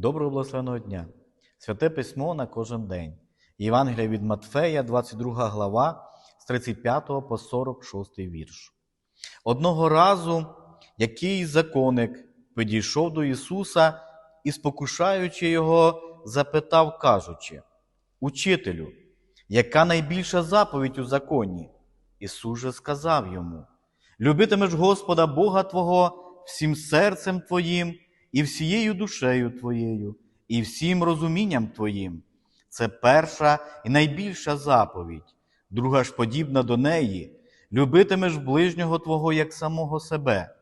Доброго благословеного дня! Святе письмо на кожен день. Євангелія від Матфея, 22 глава, з 35 по 46 вірш. Одного разу якийсь законник підійшов до Ісуса і, спокушаючи його, запитав, кажучи: Учителю, яка найбільша заповідь у законі? Ісус же сказав йому: Любитимеш Господа Бога Твого всім серцем Твоїм, і всією душею Твоєю, і всім розумінням Твоїм. Це перша і найбільша заповідь, друга ж подібна до неї, любитимеш ближнього Твого як самого себе.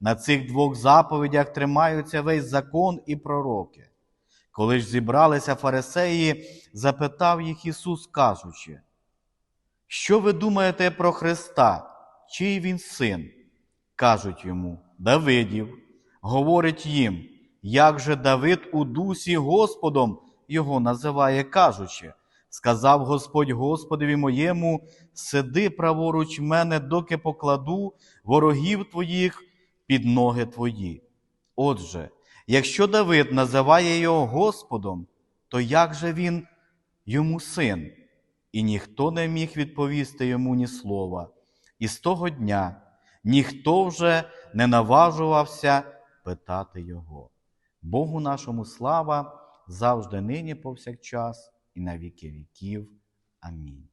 На цих двох заповідях тримаються весь закон і пророки. Коли ж зібралися фарисеї, запитав їх Ісус, кажучи, що ви думаєте про Христа, чий він син? Кажуть йому, Давидів. Говорить їм, як же Давид у дусі Господом його називає, кажучи, сказав Господь Господові моєму, сиди праворуч мене, доки покладу ворогів твоїх під ноги твої. Отже, якщо Давид називає його Господом, то як же він йому син? І ніхто не міг відповісти йому ні слова. І з того дня ніхто вже не наважувався питати його. Богу нашому слава завжди нині повсякчас і на віки віків. Амінь.